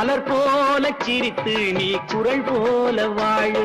மலர் போல சிரித்து நீ குரல் போல வாழு.